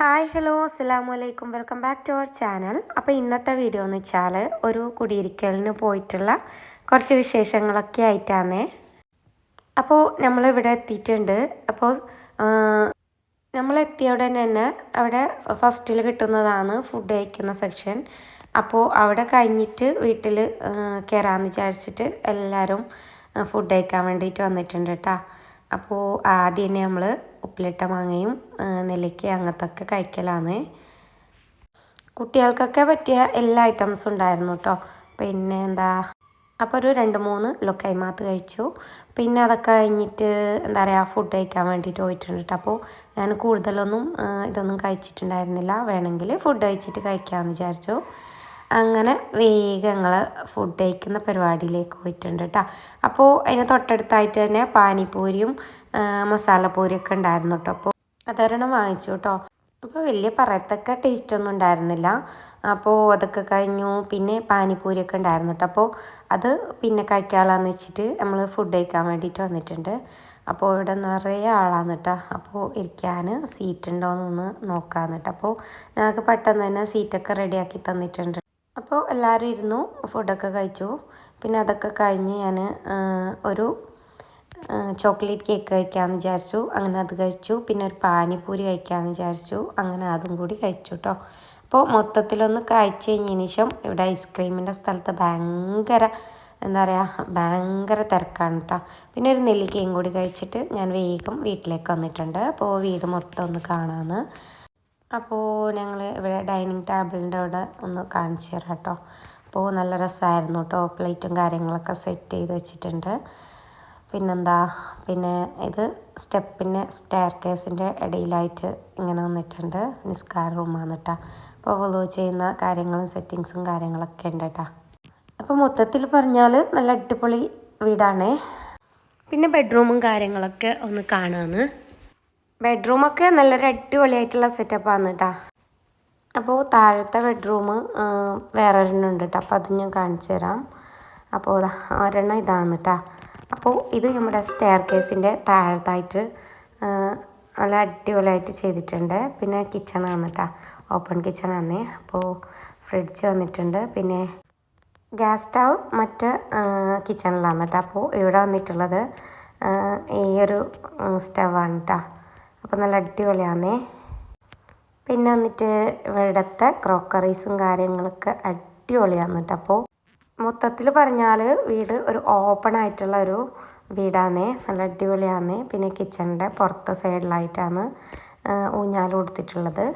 Hi hello അസ്സാമു അലൈക്കും welcome back to our channel. അപ്പോൾ ഇന്നത്തെ വീഡിയോ എന്ന് വെച്ചാൽ ഒരു കുടിയിരിക്കലിന് പോയിട്ടുള്ള കുറച്ച് വിശേഷങ്ങളൊക്കെ ആയിട്ടാണേ. അപ്പോൾ നമ്മളിവിടെ എത്തിയിട്ടുണ്ട്. അപ്പോൾ നമ്മൾ ഉടനെ തന്നെ അവിടെ ഫസ്റ്റിൽ കിട്ടുന്നതാണ് ഫുഡ് കഴിക്കുന്ന സെക്ഷൻ. അപ്പോൾ അവിടെ കഴിഞ്ഞിട്ട് വീട്ടിൽ കയറാമെന്ന് വിചാരിച്ചിട്ട് എല്ലാവരും ഫുഡ് കഴിക്കാൻ വേണ്ടിയിട്ട് വന്നിട്ടുണ്ട് കേട്ടോ. അപ്പോൾ ആദ്യം തന്നെ നമ്മൾ ഉപ്പിലിട്ട മാങ്ങയും നെല്ലിക്ക അങ്ങനത്തൊക്കെ കഴിക്കലാണ്. കുട്ടികൾക്കൊക്കെ പറ്റിയ എല്ലാ ഐറ്റംസും ഉണ്ടായിരുന്നു കേട്ടോ പിന്നെ എന്താ അപ്പോൾ ഒരു രണ്ട് മൂന്ന് ലൊക്കൈമാത്ത് കഴിച്ചു. പിന്നെ അതൊക്കെ കഴിഞ്ഞിട്ട് എന്താ പറയുക ഫുഡ് കഴിക്കാൻ വേണ്ടിയിട്ട് പോയിട്ടുണ്ട് കേട്ടോ അപ്പോൾ ഞാൻ കൂടുതലൊന്നും ഇതൊന്നും കഴിച്ചിട്ടുണ്ടായിരുന്നില്ല. വേണമെങ്കിൽ ഫുഡ് കഴിച്ചിട്ട് കഴിക്കാമെന്ന് വിചാരിച്ചു. അങ്ങനെ വേഗം ഞങ്ങൾ ഫുഡ് കഴിക്കുന്ന പരിപാടിയിലേക്ക് പോയിട്ടുണ്ട് കേട്ടോ അപ്പോൾ അതിന് തൊട്ടടുത്തായിട്ട് തന്നെ പാനിപ്പൂരിയും മസാലപ്പൂരിയൊക്കെ ഉണ്ടായിരുന്നു കേട്ടോ അപ്പോൾ അതൊരെണ്ണം വാങ്ങിച്ചു കേട്ടോ അപ്പോൾ വലിയ പറയത്തക്ക ടേസ്റ്റ് ഒന്നും ഉണ്ടായിരുന്നില്ല. അപ്പോൾ അതൊക്കെ കഴിഞ്ഞു. പിന്നെ പാനിപ്പൂരിയൊക്കെ ഉണ്ടായിരുന്നു കേട്ടോ അപ്പോൾ അത് പിന്നെ കഴിക്കാമെന്ന് വെച്ചിട്ട് നമ്മൾ ഫുഡ് കഴിക്കാൻ വേണ്ടിയിട്ട് വന്നിട്ടുണ്ട്. അപ്പോൾ ഇവിടെ നിറയെ ആളാണ് കേട്ടോ അപ്പോൾ ഇരിക്കാൻ സീറ്റ് ഉണ്ടോയെന്ന് നോക്കാമെന്ന് കേട്ടോ അപ്പോൾ ഞങ്ങൾക്ക് പെട്ടെന്ന് തന്നെ സീറ്റൊക്കെ റെഡിയാക്കി തന്നിട്ടുണ്ട് അപ്പോൾ എല്ലാവരും ഇരുന്നു ഫുഡൊക്കെ കഴിച്ചു. പിന്നെ അതൊക്കെ കഴിഞ്ഞ് ഞാൻ ഒരു ചോക്ലേറ്റ് കേക്ക് കഴിക്കാമെന്ന് വിചാരിച്ചു. അങ്ങനെ അത് കഴിച്ചു. പിന്നെ ഒരു പാനിപ്പൂരി കഴിക്കാമെന്ന് വിചാരിച്ചു. അങ്ങനെ അതും കൂടി കഴിച്ചു കേട്ടോ അപ്പോൾ മൊത്തത്തിലൊന്ന് കഴിച്ച് കഴിഞ്ഞതിന് ശേഷം ഇവിടെ ഐസ്ക്രീമിന്റെ സ്ഥലത്ത് ഭയങ്കര എന്താ പറയുക ഭയങ്കര തിരക്കാണ് കേട്ടോ പിന്നെ ഒരു നെല്ലിക്കയും കൂടി കഴിച്ചിട്ട് ഞാൻ വേഗം വീട്ടിലേക്ക് വന്നിട്ടുണ്ട്. അപ്പോൾ വീട് മൊത്തം ഒന്ന് കാണാമെന്ന് അപ്പോൾ ഞങ്ങൾ ഇവിടെ ഡൈനിങ് ടേബിളിന്റെ അവിടെ ഒന്ന് കാണിച്ചു തരാം കേട്ടോ. അപ്പോൾ നല്ല രസമായിരുന്നു കേട്ടോ. പ്ലേറ്റും കാര്യങ്ങളൊക്കെ സെറ്റ് ചെയ്ത് വെച്ചിട്ടുണ്ട്. പിന്നെന്താ? പിന്നെ ഇത് സ്റ്റെപ്പിന്റെ സ്റ്റെയർ കേസിന്റെ ഇടയിലായിട്ട് ഇങ്ങനെ വന്നിട്ടുണ്ട് നിസ്കാര റൂമാണ് കേട്ടോ. അപ്പോൾ ഫോളോ ചെയ്യുന്ന കാര്യങ്ങളും സെറ്റിങ്സും കാര്യങ്ങളൊക്കെ ഉണ്ട് കേട്ടോ. അപ്പോൾ മൊത്തത്തിൽ പറഞ്ഞാൽ നല്ല അടിപൊളി വീടാണേ. പിന്നെ ബെഡ്റൂമും കാര്യങ്ങളൊക്കെ ഒന്ന് കാണാമെന്ന് ബെഡ്റൂമൊക്കെ നല്ലൊരു അടിപൊളിയായിട്ടുള്ള സെറ്റപ്പാണ് കേട്ടോ അപ്പോൾ താഴത്തെ ബെഡ്റൂം വേറെ ഒരെണ്ണം ഉണ്ട് കേട്ടോ അപ്പോൾ അത് ഞാൻ കാണിച്ചു തരാം. അപ്പോൾ ഒരെണ്ണം ഇതാണ് കേട്ടോ അപ്പോൾ ഇത് നമ്മുടെ സ്റ്റെയർ കേസിന്റെ താഴത്തായിട്ട് നല്ല അടിപൊളിയായിട്ട് ചെയ്തിട്ടുണ്ട്. പിന്നെ കിച്ചണാണ് കേട്ടോ ഓപ്പൺ കിച്ചണാണ് അപ്പോൾ ഫ്രിഡ്ജ് വന്നിട്ടുണ്ട്. പിന്നെ ഗ്യാസ് സ്റ്റവ് മറ്റ് കിച്ചണിലാണ് കേട്ടോ അപ്പോൾ ഇവിടെ വന്നിട്ടുള്ളത് ഈ ഒരു സ്റ്റവാണ് കേട്ടോ അപ്പോൾ നല്ല അടിപൊളിയാണേ പിന്നെ വന്നിട്ട് ഇവിടുത്തെ ക്രോക്കറീസും കാര്യങ്ങളൊക്കെ അടിപൊളിയാണ് കേട്ടോ അപ്പോൾ മൊത്തത്തിൽ പറഞ്ഞാൽ വീട് ഒരു ഓപ്പൺ ആയിട്ടുള്ള ഒരു വീടാന്നേ. നല്ല അടിപൊളിയാണേ പിന്നെ കിച്ചണിന്റെ പുറത്തെ സൈഡിലായിട്ടാണ് ഊഞ്ഞാൽ കൊടുത്തിട്ടുള്ളത്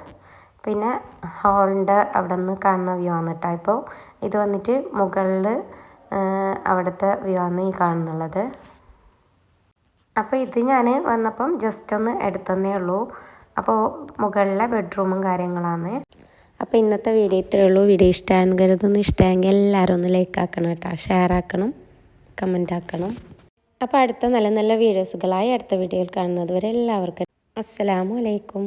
പിന്നെ ഹോളിന്റെ അവിടെ നിന്ന് കാണുന്ന വ്യൂ ആണ് കേട്ടോ ഇപ്പോൾ ഇത് വന്നിട്ട് മുകളിൽ അവിടുത്തെ വ്യൂ ആണ് ഈ കാണുന്നുള്ളത്. അപ്പോൾ ഇത് ഞാൻ വന്നപ്പം ജസ്റ്റ് ഒന്ന് എടുത്തന്നേ ഉള്ളൂ. അപ്പോൾ മുകളിലെ ബെഡ്റൂമും കാര്യങ്ങളാണ്. അപ്പോൾ ഇന്നത്തെ വീഡിയോ ഇത്രയേ ഉള്ളൂ. വീഡിയോ ഇഷ്ടമായെന്ന് കരുതുന്നു. ഇഷ്ടമായെങ്കിൽ എല്ലാവരും ഒന്ന് ലൈക്ക് ആക്കണം കേട്ടോ. ഷെയർ ആക്കണം. കമന്റ് ആക്കണം. അപ്പോൾ അടുത്ത നല്ല നല്ല വീഡിയോസുകളായി അടുത്ത വീഡിയോയിൽ കാണുന്നത് വരെ എല്ലാവർക്കും. അസ്സലാമു അലൈക്കും.